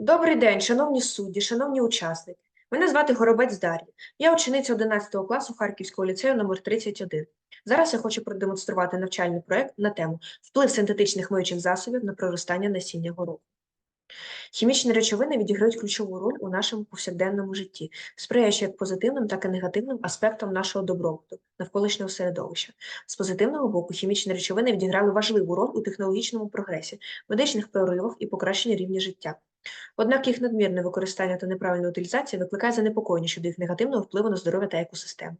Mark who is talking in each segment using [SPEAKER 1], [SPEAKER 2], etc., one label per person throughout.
[SPEAKER 1] Добрий день, шановні судді, шановні учасники. Мене звати Горобець Дар'я. Я учениця 11 класу Харківського ліцею номер 31. Зараз я хочу продемонструвати навчальний проект на тему вплив синтетичних миючих засобів на проростання насіння гороху. Хімічні речовини відіграють ключову роль у нашому повсякденному житті, сприяючи як позитивним, так і негативним аспектам нашого добробуту, навколишнього середовища. З позитивного боку, хімічні речовини відіграли важливу роль у технологічному прогресі, медичних проривах і покращенні рівня життя. Однак їх надмірне використання та неправильна утилізація викликає занепокоєння щодо їх негативного впливу на здоров'я та екосистему.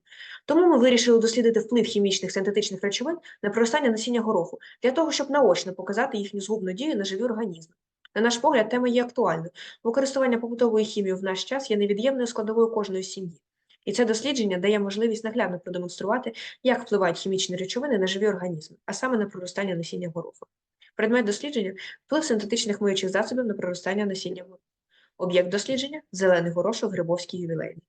[SPEAKER 1] Тому ми вирішили дослідити вплив хімічних синтетичних речовин на проростання насіння гороху для того, щоб наочно показати їхню згубну дію на живі організми. На наш погляд, тема є актуальною. Використання побутової хімії в наш час є невід'ємною складовою кожної сім'ї. І це дослідження дає можливість наглядно продемонструвати, як впливають хімічні речовини на живі організми, а саме на проростання насіння гороху. Предмет дослідження вплив синтетичних миючих засобів на проростання насіння гороху. Об'єкт дослідження зелений горошок Грибовський ювілейний.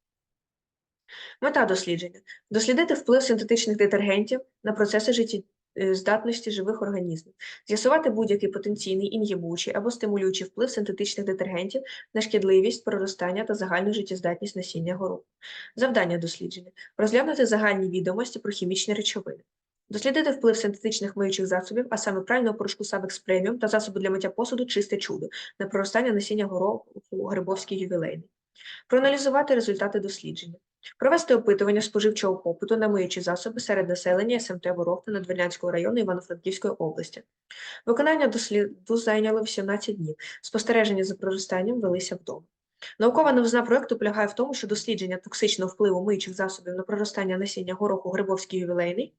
[SPEAKER 1] Мета дослідження дослідити вплив синтетичних детергентів на процеси життєздатності живих організмів, з'ясувати будь-який потенційний інгібуючий або стимулюючий вплив синтетичних детергентів на шкідливість, проростання та загальну життєздатність насіння гороху. Завдання дослідження розглянути загальні відомості про хімічні речовини. Дослідити вплив синтетичних миючих засобів, а саме прального порошку Сабекс преміум та засобу для миття посуду чисте чудо на проростання насіння гороху Грибовський ювілейний. Проаналізувати результати дослідження. Провести опитування споживчого попиту на миючі засоби серед населення СМТ Ворохта Надвірнянського району Івано-Франківської області. Виконання досліду зайняло 18 днів. Спостереження за проростанням велися вдома. Наукова новизна проекту полягає в тому, що дослідження токсичного впливу миючих засобів на проростання насіння гороху Грибовський ювілейний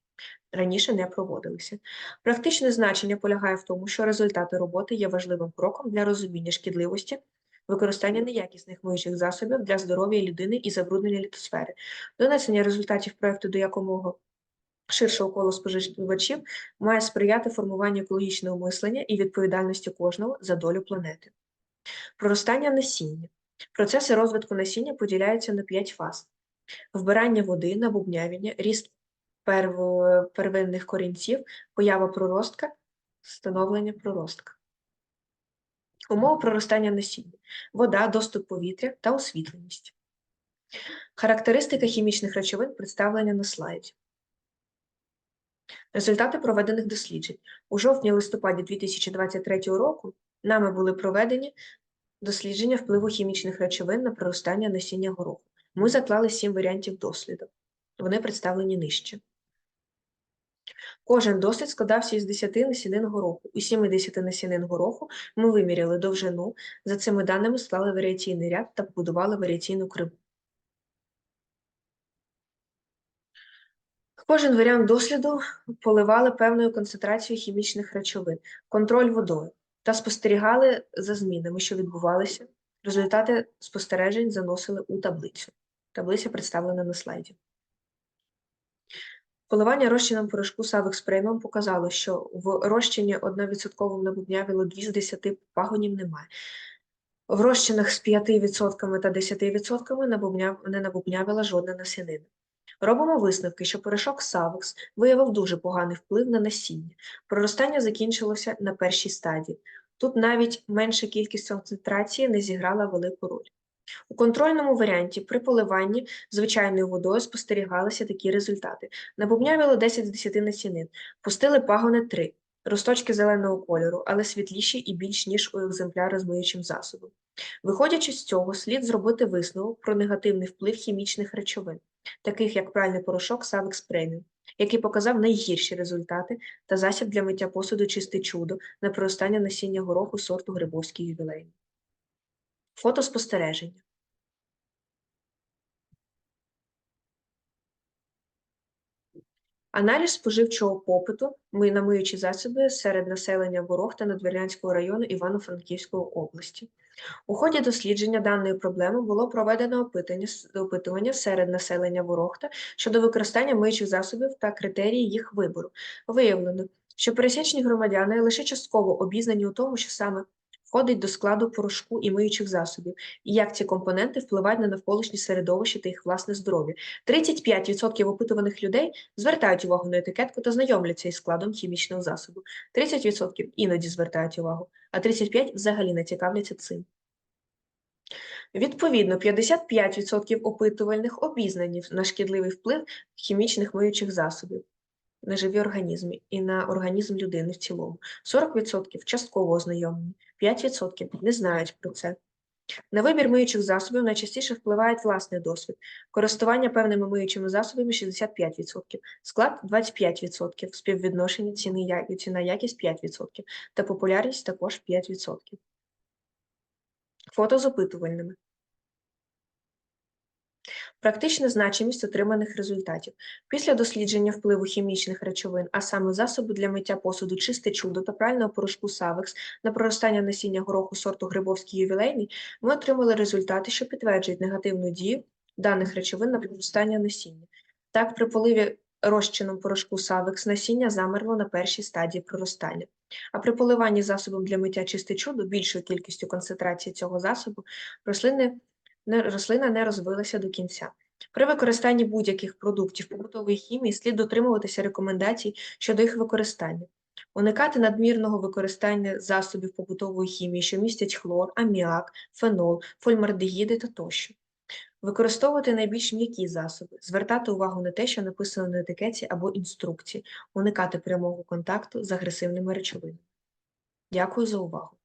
[SPEAKER 1] раніше не проводилися. Практичне значення полягає в тому, що результати роботи є важливим кроком для розуміння шкідливості використання неякісних миючих засобів для здоров'я людини і забруднення літосфери, донесення результатів проекту до якомога ширшого колу споживачів має сприяти формуванню екологічного мислення і відповідальності кожного за долю планети. Проростання насіння. Процеси розвитку насіння поділяються на п'ять фаз: вбирання води, набубнявіння, ріст первинних корінців, поява проростка, становлення проростка. Умови проростання насіння, вода, доступ повітря та освітленість. Характеристика хімічних речовин представлення на слайді. Результати проведених досліджень. У жовтні-листопаді 2023 року нами були проведені дослідження впливу хімічних речовин на проростання насіння гороху. Ми заклали сім варіантів досліду. Вони представлені нижче. Кожен дослід складався із 10 насінин гороху. У 70 насінин гороху ми виміряли довжину, за цими даними склали варіаційний ряд та побудували варіаційну криву. Кожен варіант досліду поливали певною концентрацією хімічних речовин, контроль водою та спостерігали за змінами, що відбувалися. Результати спостережень заносили у таблицю. Таблиця представлена на слайді. Поливання розчином порошку Савекс Преміум показало, що в розчині 1% набубнявіло 2 з 10 пагонів немає. В розчинах з 5% та 10% набубняв, не набубнявила жодна насінина. Робимо висновки, що порошок Савекс виявив дуже поганий вплив на насіння. Проростання закінчилося на першій стадії. Тут навіть менша кількість концентрації не зіграла велику роль. У контрольному варіанті при поливанні звичайною водою спостерігалися такі результати. Набубнявіло 10 з 10 насінин, пустили пагони 3, росточки зеленого кольору, але світліші і більш ніж у екземпляри з миючим засобом. Виходячи з цього, слід зробити висновок про негативний вплив хімічних речовин, таких як пральний порошок Savex Premium, який показав найгірші результати та засіб для миття посуду чисте чудо на проростання насіння гороху сорту Грибовський ювілейний. Фотоспостереження. Аналіз споживчого попиту ми на миючі засоби серед населення Ворохта Надвірнянського району Івано-Франківської області. У ході дослідження даної проблеми було проведено опитування серед населення Ворохта щодо використання миючих засобів та критерії їх вибору. Виявлено, що пересічні громадяни лише частково обізнані у тому, що саме входить до складу порошку і миючих засобів, і як ці компоненти впливають на навколишнє середовище та їх власне здоров'я. 35% опитуваних людей звертають увагу на етикетку та знайомляться із складом хімічного засобу. 30% іноді звертають увагу, а 35% взагалі не цікавляться цим. Відповідно, 55% опитувальних обізнані на шкідливий вплив хімічних миючих засобів на живі організми і на організм людини в цілому. 40% частково ознайомлені, 5% не знають про це. На вибір миючих засобів найчастіше впливає власний досвід. Користування певними миючими засобами 65%, склад 25%, співвідношення ціни ціна якість 5% та популярність також 5%. Фото з опитувальними. Практична значимість отриманих результатів. Після дослідження впливу хімічних речовин, а саме засоби для миття посуду чисте чудо та прального порошку Савекс на проростання насіння гороху сорту Грибовський ювілейний, ми отримали результати, що підтверджують негативну дію даних речовин на проростання насіння. Так, при поливі розчином порошку Савекс насіння замерло на першій стадії проростання. А при поливанні засобом для миття чисте чудо більшою кількістю концентрації цього засобу рослини рослина не розвилася до кінця. При використанні будь-яких продуктів побутової хімії слід дотримуватися рекомендацій щодо їх використання. Уникати надмірного використання засобів побутової хімії, що містять хлор, аміак, фенол, фольмардегіди та тощо. Використовувати найбільш м'які засоби, звертати увагу на те, що написано на етикеті або інструкції, уникати прямого контакту з агресивними речовинами. Дякую за увагу.